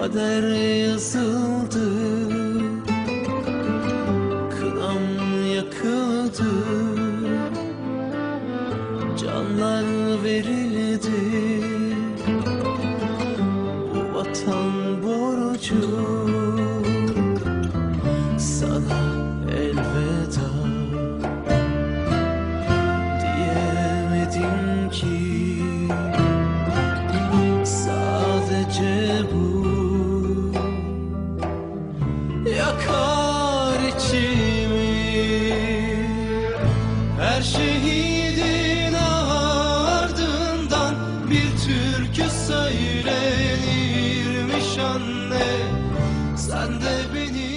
kader yazıldı. Kınam yakıldı. Canlar verildi. Bu vatan borcu Sana elveda Yakar içimi. Her şehidin ardından Bir türkü söylenirmiş anne. Sen de beni